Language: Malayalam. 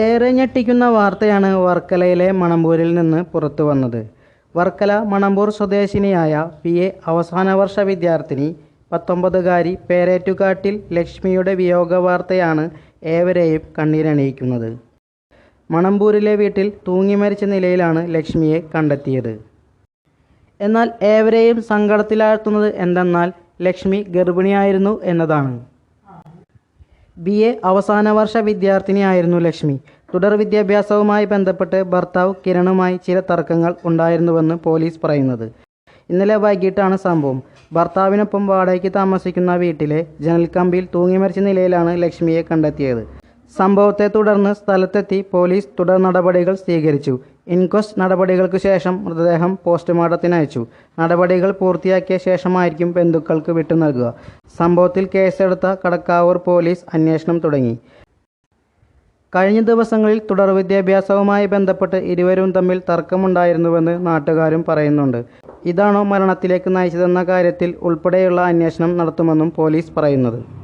ഏറെ ഞെട്ടിക്കുന്ന വാർത്തയാണ് വർക്കലയിലെ മണമ്പൂരിൽ നിന്ന് പുറത്തു വന്നത്. വർക്കല മണമ്പൂർ സ്വദേശിനിയായ പി. എ. അവസാന വർഷ വിദ്യാർത്ഥിനി പത്തൊമ്പതുകാരി പേരേറ്റുകാട്ടിൽ ലക്ഷ്മിയുടെ വിയോഗ വാർത്തയാണ് ഏവരെയും കണ്ണീരണിയിക്കുന്നത്. മണമ്പൂരിലെ വീട്ടിൽ തൂങ്ങി മരിച്ച നിലയിലാണ് ലക്ഷ്മിയെ കണ്ടെത്തിയത്. എന്നാൽ ഏവരെയും സങ്കടത്തിലാഴ്ത്തുന്നത് എന്തെന്നാൽ ലക്ഷ്മി ഗർഭിണിയായിരുന്നു എന്നതാണ്. ബി എ അവസാന വർഷ വിദ്യാർത്ഥിനിയായിരുന്നു ലക്ഷ്മി. തുടർ വിദ്യാഭ്യാസവുമായി ബന്ധപ്പെട്ട് ഭർത്താവ് കിരണുമായി ചില തർക്കങ്ങൾ ഉണ്ടായിരുന്നുവെന്ന് പോലീസ് പറയുന്നത്. ഇന്നലെ വൈകിട്ടാണ് സംഭവം. ഭർത്താവിനൊപ്പം വാടകയ്ക്ക് താമസിക്കുന്ന വീട്ടിലെ ജനൽക്കമ്പിയിൽ തൂങ്ങി മരിച്ച നിലയിലാണ് ലക്ഷ്മിയെ കണ്ടെത്തിയത്. സംഭവത്തെ തുടർന്ന് സ്ഥലത്തെത്തി പോലീസ് തുടർ നടപടികൾ സ്വീകരിച്ചു. ഇൻക്വസ്റ്റ് നടപടികൾക്ക് ശേഷം മൃതദേഹം പോസ്റ്റ്മോർട്ടത്തിന് അയച്ചു. നടപടികൾ പൂർത്തിയാക്കിയ ശേഷമായിരിക്കും ബന്ധുക്കൾക്ക് വിട്ടു നൽകുക. സംഭവത്തിൽ കേസെടുത്ത കടക്കാവൂർ പോലീസ് അന്വേഷണം തുടങ്ങി. കഴിഞ്ഞ ദിവസങ്ങളിൽ തുടർ വിദ്യാഭ്യാസവുമായി ബന്ധപ്പെട്ട് ഇരുവരും തമ്മിൽ തർക്കമുണ്ടായിരുന്നുവെന്ന് നാട്ടുകാരും പറയുന്നുണ്ട്. ഇതാണോ മരണത്തിലേക്ക് നയിച്ചതെന്ന കാര്യത്തിൽ ഉൾപ്പെടെയുള്ള അന്വേഷണം നടത്തുമെന്നും പോലീസ് പറയുന്നത്.